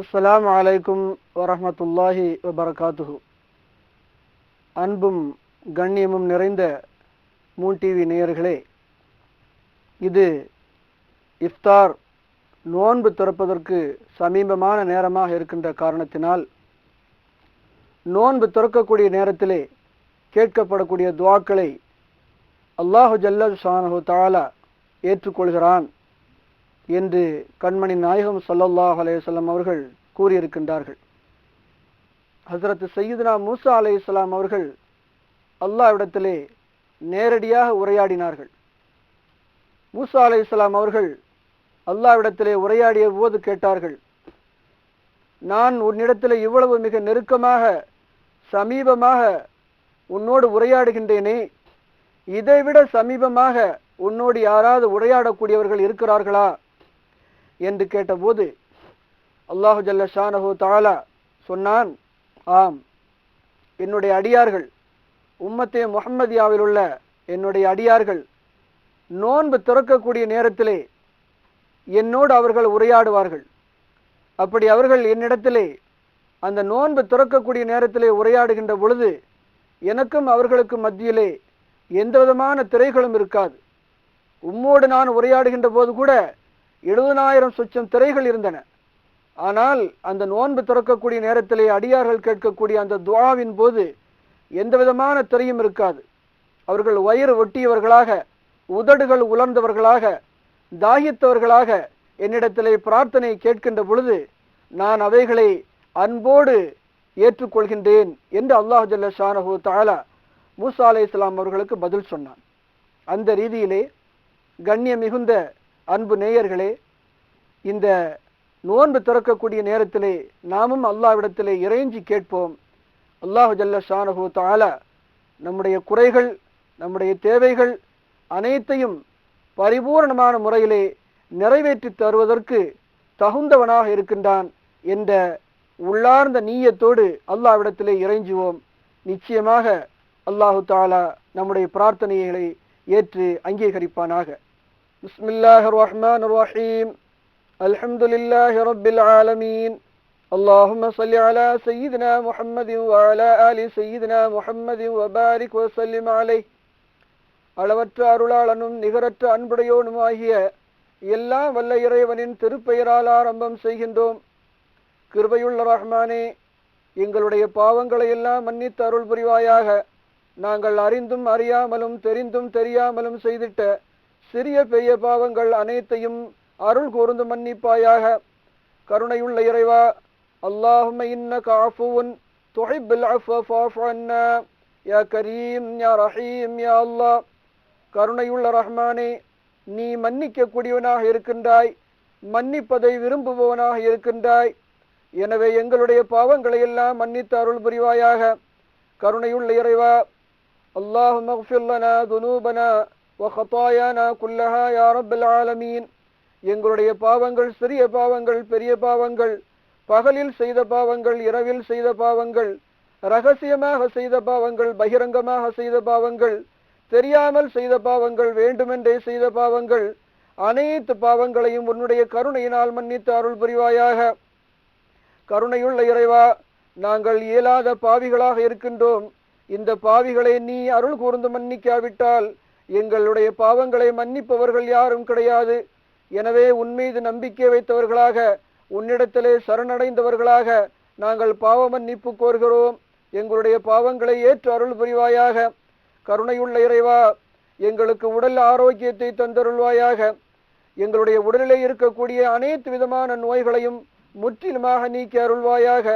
அஸ்லாம் அலைக்கும் வரமத்துல்லாஹி வபரகாத்துஹு. அன்பும் கண்ணியமும் நிறைந்த மூன் டிவி நேயர்களே இது இஃப்தார் நோன்பு திறப்பதற்கு சமீபமான நேரமாக இருக்கின்ற காரணத்தினால் நோன்பு திறக்கக்கூடிய நேரத்திலே கேட்கப்படக்கூடிய துவாக்களை அல்லாஹு ஜல்ல ஷானஹு தாலா ஏற்றுக்கொள்கிறான். என்று கண்மணி நாயகம் ஸல்லல்லாஹு அலையம் அவர்கள் கூறியிருக்கின்றார்கள். ஹசரத் சையீதுனா மூசா அலைஹிஸ்ஸலாம் அவர்கள் அல்லாவிடத்திலே நேரடியாக உரையாடினார்கள். மூசா அலைஹிஸ்ஸலாம் அவர்கள் அல்லாவிடத்திலே உரையாடிய போது கேட்டார்கள் நான் உன்னிடத்தில் இவ்வளவு மிக நெருக்கமாக சமீபமாக உன்னோடு உரையாடுகின்றேனே. இதைவிட சமீபமாக உன்னோடு யாராவது உரையாடக்கூடியவர்கள் இருக்கிறார்களா? என்று கேட்டபோது அல்லாஹு ஜல்ல ஷானஹு தாலா சொன்னான் ஆம் என்னுடைய அடியார்கள் உம்மத்தே முஹம்மதியாவில் உள்ள என்னுடைய அடியார்கள் நோன்பு திறக்கக்கூடிய நேரத்திலே என்னோடு அவர்கள் உரையாடுவார்கள். அப்படி அவர்கள் என்னிடத்திலே அந்த நோன்பு திறக்கக்கூடிய நேரத்திலே உரையாடுகின்ற பொழுது எனக்கும் அவர்களுக்கும் மத்தியிலே எந்த விதமான திரைகளும் இருக்காது. உம்மோடு நான் உரையாடுகின்ற போது கூட எழுபதாயிரம் சொச்சம் திரைகள் இருந்தன. ஆனால் அந்த நோன்பு திறக்கக்கூடிய நேரத்திலே அடியார்கள் கேட்கக்கூடிய அந்த துவாவின் போது எந்த விதமான திரையும் இருக்காது. அவர்கள் வயிறு ஒட்டியவர்களாக உதடுகள் உலர்ந்தவர்களாக தாகித்தவர்களாக என்னிடத்திலே பிரார்த்தனை கேட்கின்ற பொழுது நான் அவைகளை அன்போடு ஏற்றுக்கொள்கின்றேன் என்று அல்லாஹ் ஜல்ல ஷானஹு தாலா மூசா அலை இஸ்லாம் அவர்களுக்கு பதில் சொன்னான். அந்த ரீதியிலே கண்ணிய மிகுந்த அன்பு நேயர்களே இந்த நோன்பு திறக்கக்கூடிய நேரத்திலே நாமும் அல்லாவிடத்திலே இறைஞ்சி கேட்போம். அல்லாஹு ஜல்ல ஷானஹு தாலா நம்முடைய குறைகள் நம்முடைய தேவைகள் அனைத்தையும் பரிபூரணமான முறையிலே நிறைவேற்றி தருவதற்கு தகுந்தவனாக இருக்கின்றான் என்ற உள்ளார்ந்த நீயத்தோடு அல்லாவிடத்திலே இறைஞ்சுவோம். நிச்சயமாக அல்லாஹு தாலா நம்முடைய பிரார்த்தனைகளை ஏற்று அங்கீகரிப்பானாக. பிஸ்மில்லாஹ் ரஹ்மான் ரஹீம் அல்ஹம்துலில்லாஹி ரப்பில் ஆலமீன் اللهم صل على سيدنا محمد وعلى آل سيدنا محمد وبارك وسلم عليه அளவற்ற அருளாளனும் நிகரற்ற அன்புடையோனும் ஆகிய எல்லாம் வல்ல இறைவனின் திருப்பெயரால் ஆரம்பம் செய்கின்றோம் கிருபையுள்ள ரஹ்மானே எங்களுடைய பாவங்களை எல்லாம் மன்னித்து அருள் புரிவாயாக நாங்கள் அறிந்தும் அறியாமலும் தெரிந்தும் தெரியாமலும் செய்திட்ட சிறிய பெரிய பாவங்கள் அனைத்தையும் அருள் கூர்ந்து மன்னிப்பாயாக. கருணையுள்ள இறைவா அல்லாஹும இன்ன காஃபுவன் துஹிப்புல் அஃபா யா கரீம் யா ரஹீம் யா அல்லா கருணையுள்ள ரஹ்மானே நீ மன்னிக்கக்கூடியவனாக இருக்கின்றாய். மன்னிப்பதை விரும்புபவனாக இருக்கின்றாய். எனவே எங்களுடைய பாவங்களை எல்லாம் மன்னித்த அருள் புரிவாயாக. கருணையுள்ள இறைவா அல்லாஹு மஹ்ஃபில்லனா துனூபனா. வஹத்தாயானா குல்லஹா யா ரப்பல் ஆலமீன் எங்களுடைய பாவங்கள் சிறிய பாவங்கள் பெரிய பாவங்கள் பகலில் செய்த பாவங்கள் இரவில் செய்த பாவங்கள் ரகசியமாக செய்த பாவங்கள் பகிரங்கமாக செய்த பாவங்கள் தெரியாமல் செய்த பாவங்கள் வேண்டுமென்றே செய்த பாவங்கள் அனைத்து பாவங்களையும் உன்னுடைய கருணையினால் மன்னித்து அருள் புரிவாயாக. கருணையுள்ள இறைவா நாங்கள் இயலாத பாவிகளாக இருக்கின்றோம். இந்த பாவிகளை நீ அருள் கூர்ந்து மன்னிக்காவிட்டால் எங்களுடைய பாவங்களை மன்னிப்பவர்கள் யாரும் கிடையாது. எனவே உன்மீது நம்பிக்கை வைத்தவர்களாக உன்னிடத்திலே சரணடைந்தவர்களாக நாங்கள் பாவ மன்னிப்பு கோருகிறோம். எங்களுடைய பாவங்களை ஏற்று அருள் புரிவாயாக. கருணையுள்ள இறைவா எங்களுக்கு உடல் ஆரோக்கியத்தை தந்தருள்வாயாக. எங்களுடைய உடலிலே இருக்கக்கூடிய அனைத்து விதமான நோய்களையும் முற்றிலுமாக நீக்கி அருள்வாயாக.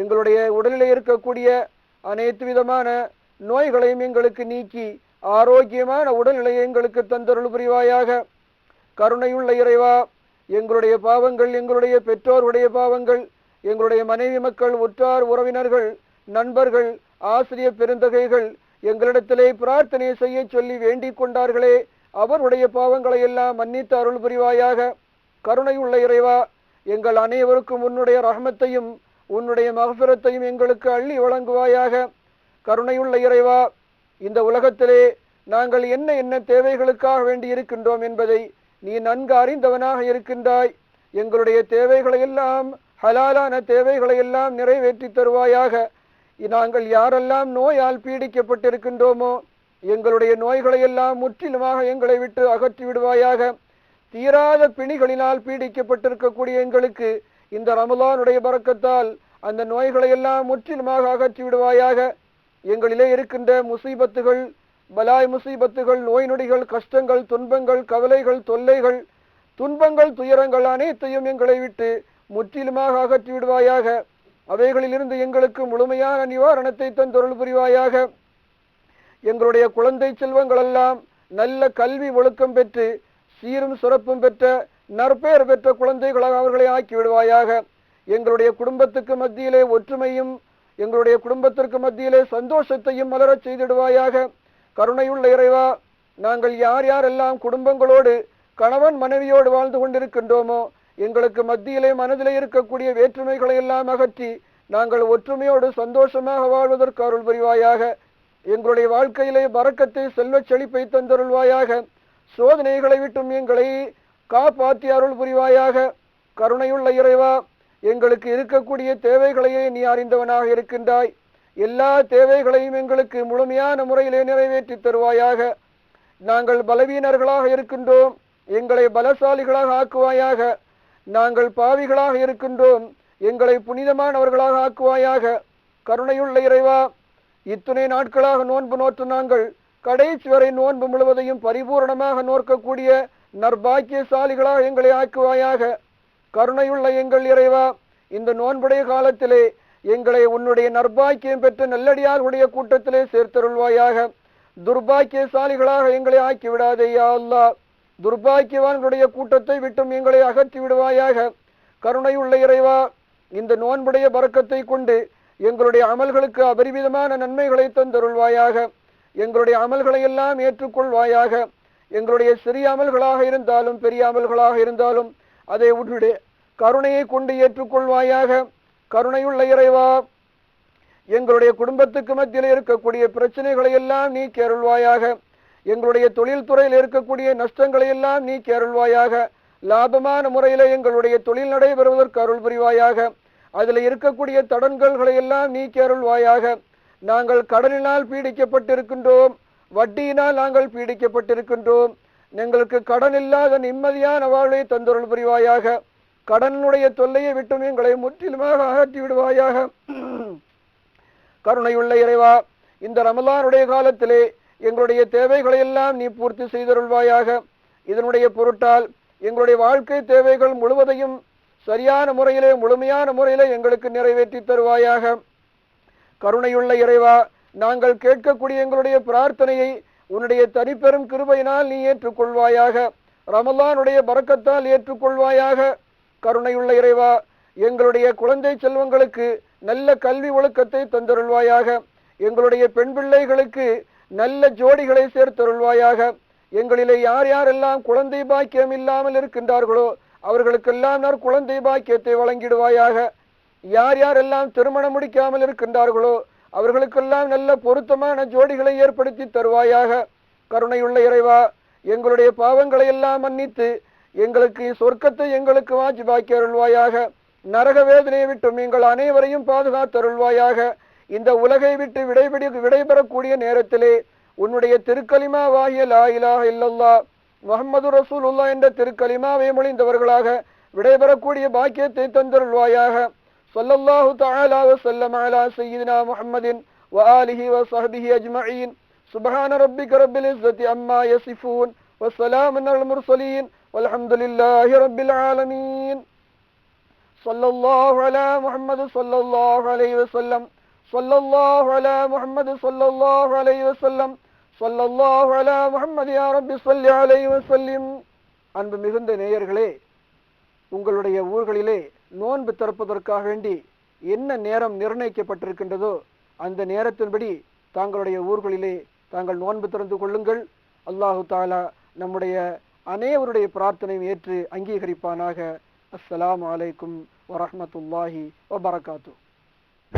எங்களுடைய உடலிலே இருக்கக்கூடிய அனைத்து விதமான நோய்களையும் எங்களுக்கு நீக்கி ஆரோக்கியமான உடல்நிலையை எங்களுக்கு தந்தருள் புரிவாயாக. கருணையுள்ள இறைவா எங்களுடைய பாவங்கள் எங்களுடைய பெற்றோருடைய பாவங்கள் எங்களுடைய மனைவி மக்கள் உற்றார் உறவினர்கள் நண்பர்கள் ஆசிரியர் பெருந்தகைகள் எங்களிடத்திலே பிரார்த்தனை செய்ய சொல்லி வேண்டிக் கொண்டார்களே. அவருடைய பாவங்களை எல்லாம் மன்னித்து அருள் புரிவாயாக. கருணையுள்ள இறைவா எங்கள் அனைவருக்கும் உன்னுடைய ரஹமத்தையும் உன்னுடைய மகபிரத்தையும் எங்களுக்கு அள்ளி வழங்குவாயாக. கருணையுள்ள இறைவா இந்த உலகத்திலே நாங்கள் என்ன என்ன தேவைகளுக்காக வேண்டி இருக்கின்றோம் என்பதை நீ நன்கு அறிந்தவனாக இருக்கின்றாய். எங்களுடைய தேவைகளை எல்லாம் ஹலாலான தேவைகளை எல்லாம் நிறைவேற்றி தருவாயாக. நாங்கள் யாரெல்லாம் நோயால் பீடிக்கப்பட்டிருக்கின்றோமோ எங்களுடைய நோய்களை எல்லாம் முற்றிலுமாக எங்களை விட்டு அகற்றி விடுவாயாக. தீராத பிணிகளினால் பீடிக்கப்பட்டிருக்கக்கூடிய எங்களுக்கு இந்த ரமலானுடைய பறக்கத்தால் அந்த நோய்களை எல்லாம் முற்றிலுமாக அகற்றி விடுவாயாக. எங்களிலே இருக்கின்ற முசீபத்துகள் பலாய் முசீபத்துகள் நோய் நொடிகள் கஷ்டங்கள் துன்பங்கள் கவலைகள் தொல்லைகள் துன்பங்கள் துயரங்கள் அனைத்தையும் எங்களை விட்டு முற்றிலுமாக அகற்றி விடுவாயாக. அவைகளிலிருந்து எங்களுக்கு முழுமையான நிவாரணத்தை தந்தொருள் புரிவாயாக. எங்களுடைய குழந்தை செல்வங்களெல்லாம் நல்ல கல்வி ஒழுக்கம் பெற்று சீரும் சிறப்பும் பெற்ற நற்பெயர் பெற்ற குழந்தைகளாக அவர்களை ஆக்கி விடுவாயாக. எங்களுடைய குடும்பத்துக்கு மத்தியிலே ஒற்றுமையும் எங்களுடைய குடும்பத்திற்கு மத்தியிலே சந்தோஷத்தையும் மலரச் செய்திடுவாயாக. கருணையுள்ள இறைவா நாங்கள் யார் யாரெல்லாம் குடும்பங்களோடு கணவன் மனைவியோடு வாழ்ந்து கொண்டிருக்கின்றோமோ எங்களுக்கு மத்தியிலே மனதிலே இருக்கக்கூடிய வேற்றுமைகளை எல்லாம் அகற்றி நாங்கள் ஒற்றுமையோடு சந்தோஷமாக வாழ்வதற்கு அருள் புரிவாயாக. எங்களுடைய வாழ்க்கையிலே வரக்கத்தை செல்வச் செழிப்பை தந்தருள்வாயாக. சோதனைகளை விட்டும் எங்களை காப்பாற்றி அருள் புரிவாயாக. கருணையுள்ள இறைவா எங்களுக்கு இருக்கக்கூடிய தேவைகளையே நீ அறிந்தவனாக இருக்கின்றாய். எல்லா தேவைகளையும் எங்களுக்கு முழுமையான முறையிலே நிறைவேற்றி தருவாயாக. நாங்கள் பலவீனர்களாக இருக்கின்றோம். எங்களை பலசாலிகளாக ஆக்குவாயாக. நாங்கள் பாவிகளாக இருக்கின்றோம். எங்களை புனிதமானவர்களாக ஆக்குவாயாக. கருணையுள்ள இறைவா இத்துணை நாட்களாக நோன்பு நோற்று நாங்கள் கடைசி வரை நோன்பு முழுவதையும் பரிபூரணமாக நோக்கக்கூடிய நற்பாக்கியசாலிகளாக எங்களை ஆக்குவாயாக. கருணையுள்ள எங்கள் இறைவா இந்த நோன்புடைய காலத்திலே எங்களை உன்னுடைய நற்பாக்கியம் பெற்ற நல்லடியார்களுடைய கூட்டத்திலே சேர்த்தருள்வாயாக. துர்பாக்கியசாலிகளாக எங்களை ஆக்கி விடாதே யா அல்லாஹ். துர்பாக்கியவான்களுடைய கூட்டத்தை விட்டும் எங்களை அகற்றி விடுவாயாக. கருணையுள்ள இறைவா இந்த நோன்புடைய பறக்கத்தை கொண்டு எங்களுடைய அமல்களுக்கு அபரிவிதமான நன்மைகளை தந்தருள்வாயாக. எங்களுடைய அமல்களை எல்லாம் ஏற்றுக்கொள்வாயாக. எங்களுடைய சிறிய அமல்களாக இருந்தாலும் பெரிய அமல்களாக இருந்தாலும் அதை உன்னுடைய கருணையை கொண்டு ஏற்றுக்கொள்வாயாக. கருணையுள்ள இறைவா எங்களுடைய குடும்பத்துக்கு மத்தியில் இருக்கக்கூடிய பிரச்சனைகளை எல்லாம் நீ கேருள்வாயாக. எங்களுடைய தொழில்துறையில் இருக்கக்கூடிய நஷ்டங்களை எல்லாம் நீ கேருள்வாயாக. லாபமான முறையில் எங்களுடைய தொழில் நடைபெறுவதற்கு அருள் புரிவாயாக. அதில் இருக்கக்கூடிய தடன்கள்களை எல்லாம் நீ கேருள்வாயாக. நாங்கள் கடனினால் பீடிக்கப்பட்டிருக்கின்றோம் வட்டியினால் நாங்கள் பீடிக்கப்பட்டிருக்கின்றோம். எங்களுக்கு கடன் இல்லாத நிம்மதியான வாழ்வை தந்தொருள் புரிவாயாக. கடனுடைய தொல்லையை விட்டும் எங்களை முற்றிலுமாக அகற்றி விடுவாயாக. கருணையுள்ள இறைவா இந்த ரமலானுடைய காலத்திலே எங்களுடைய தேவைகளை எல்லாம் நீ பூர்த்தி செய்தருள்வாயாக. இதனுடைய பொருட்டால் எங்களுடைய வாழ்க்கை தேவைகள் முழுவதையும் சரியான முறையிலே முழுமையான முறையிலே எங்களுக்கு நிறைவேற்றி தருவாயாக. கருணையுள்ள இறைவா நாங்கள் கேட்கக்கூடிய எங்களுடைய பிரார்த்தனையை உன்னுடைய தனிப்பெரும் கிருபையினால் நீ ஏற்றுக்கொள்வாயாக. ரமலானுடைய பறக்கத்தால் ஏற்றுக்கொள்வாயாக. கருணையுள்ள இறைவா எங்களுடைய குழந்தை செல்வங்களுக்கு நல்ல கல்வி ஒழுக்கத்தை தந்தருள்வாயாக. எங்களுடைய பெண் பிள்ளைகளுக்கு நல்ல ஜோடிகளை சேர்த்தருள்வாயாக. எங்களிலே யார் யாரெல்லாம் குழந்தை பாக்கியம் இல்லாமல் இருக்கின்றார்களோ அவர்களுக்கெல்லாம் நான் குழந்தை பாக்கியத்தை வழங்கிடுவாயாக. யார் யாரெல்லாம் திருமணம் முடிக்காமல் இருக்கின்றார்களோ அவர்களுக்கெல்லாம் நல்ல பொருத்தமான ஜோடிகளை ஏற்படுத்தி தருவாயாக. கருணையுள்ள இறைவா எங்களுடைய பாவங்களை எல்லாம் மன்னித்து எங்களுக்கு சொர்க்கத்தை எங்களுக்கு வாஜிபாக்கி அருள்வாயாக. நரக வேதனையை விட்டும் எங்கள் அனைவரையும் பாதுகாத்தருள்வாயாக இந்த உலகை விட்டு விடைபிடி விடைபெறக்கூடிய நேரத்திலே உன்னுடைய திருக்கலிமாவாகிய லா இலா இல்லல்லா முகமது ரசூலுல்லா என்ற திருக்கலிமாவை மொழிந்தவர்களாக விடைபெறக்கூடிய பாக்கியத்தை தந்தருள்வாயாக. சொல்லல்லாஹு தஆலா வஸல்லம் அலா சய்யிதினா முஹம்மதின் وآله وصحبه أجمعين سبحان ربك رب العزة عما يصفون وسلام على المرسلين والحمد لله رب العالمين صلى الله على محمد صلى الله عليه وسلم صلى الله على محمد صلى الله عليه وسلم صلى الله على محمد يا رب صل عليه وسلم அன்பு மிகுந்த நேயர்களே உங்களுடைய ஊர்களிலே நோன்பு திறப்பதற்காக வேண்டி என்ன நேரம் நிர்ணயிக்கப்பட்டிருக்கின்றதோ அந்த நேரத்தின்படி தாங்களுடைய ஊர்களிலே தாங்கள் நோன்பு திறந்து கொள்ளுங்கள். அல்லாஹு தாலா நம்முடைய அனைவருடைய பிரார்த்தனையும் ஏற்று அங்கீகரிப்பானாக. அஸ்ஸலாமு அலைக்கும் வரமத்துல்லாஹி வபரகாத்து.